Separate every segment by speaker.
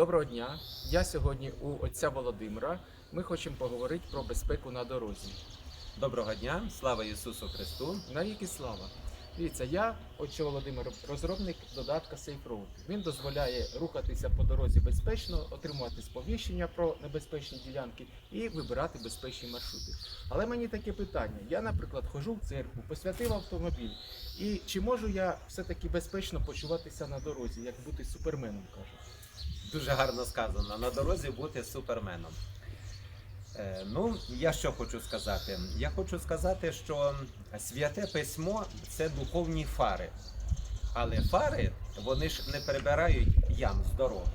Speaker 1: Доброго дня. Я сьогодні у отця Володимира. Ми хочемо поговорити про безпеку на дорозі.
Speaker 2: Доброго дня, слава Ісусу Христу.
Speaker 1: Навіки слава. Дивіться, я, отче Володимир, розробник додатка Safe Road. Він дозволяє рухатися по дорозі безпечно, отримувати сповіщення про небезпечні ділянки і вибирати безпечні маршрути. Але мені таке питання: я, наприклад, ходжу в церкву, посвятив автомобіль, і чи можу я все-таки безпечно почуватися на дорозі, як бути суперменом, кажуть?
Speaker 2: Дуже гарно сказано. На дорозі бути суперменом. Е, ну, я що хочу сказати? Я хочу сказати, що святе письмо це духовні фари. Але фари вони ж не прибирають ям з дороги.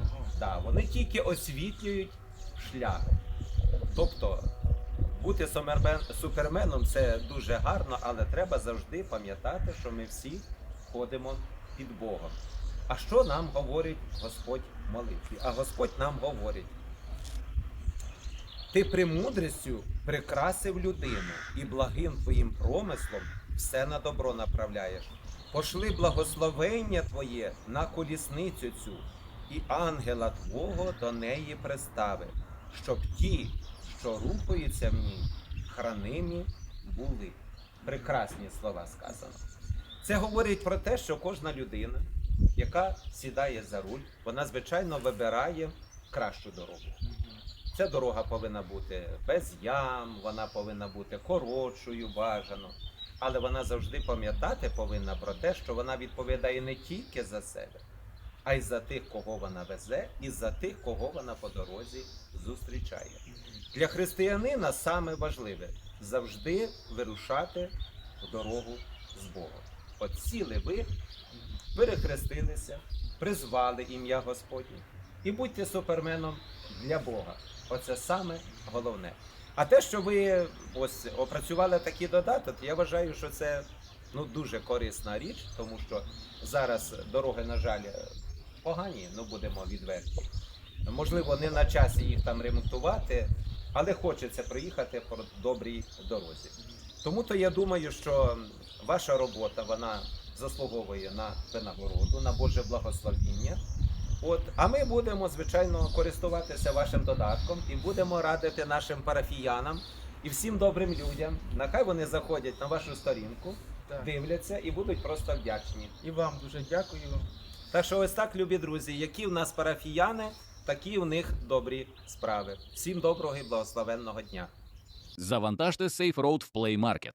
Speaker 1: Ага.
Speaker 2: Да, вони тільки освітлюють шлях. Тобто бути суперменом це дуже гарно, але треба завжди пам'ятати, що ми всі ходимо під Богом. А що нам говорить Господь в молитві? А Господь нам говорить. Ти премудрістю прикрасив людину і благим твоїм промислом все на добро направляєш. Пошли благословення Твоє на колісницю цю, і ангела Твого до неї пристави, щоб ті, що рухаються в ній, хранимі були. Прекрасні слова сказано. Це говорить про те, що кожна людина, яка сідає за руль, вона звичайно вибирає кращу дорогу. Ця дорога повинна бути без ям, вона повинна бути коротшою, бажано. Але вона завжди пам'ятати повинна про те, що вона відповідає не тільки за себе, а й за тих, кого вона везе, і за тих, кого вона по дорозі зустрічає. Для християнина саме важливе завжди вирушати в дорогу з Богом. От сіли ви, перехрестилися, призвали ім'я Господнє і будьте суперменом для Бога. Оце саме головне. А те, що ви ось опрацювали такий додаток, я вважаю, що це ну дуже корисна річ, тому що зараз дороги, на жаль, погані, ну будемо відверті. Можливо, не на часі їх там ремонтувати, але хочеться приїхати по добрій дорозі. Тому то я думаю, що ваша робота вона заслуговує на винагороду, на Боже благословіння. От, а ми будемо, звичайно, користуватися вашим додатком і будемо радити нашим парафіянам і всім добрим людям. Нехай вони заходять на вашу сторінку,
Speaker 1: Так.
Speaker 2: дивляться і будуть просто вдячні.
Speaker 1: І вам дуже дякую.
Speaker 2: Так що ось так, любі друзі, які в нас парафіяни, такі у них добрі справи. Всім доброго і благословенного дня.
Speaker 3: Завантажте SafeRoad в Play Market.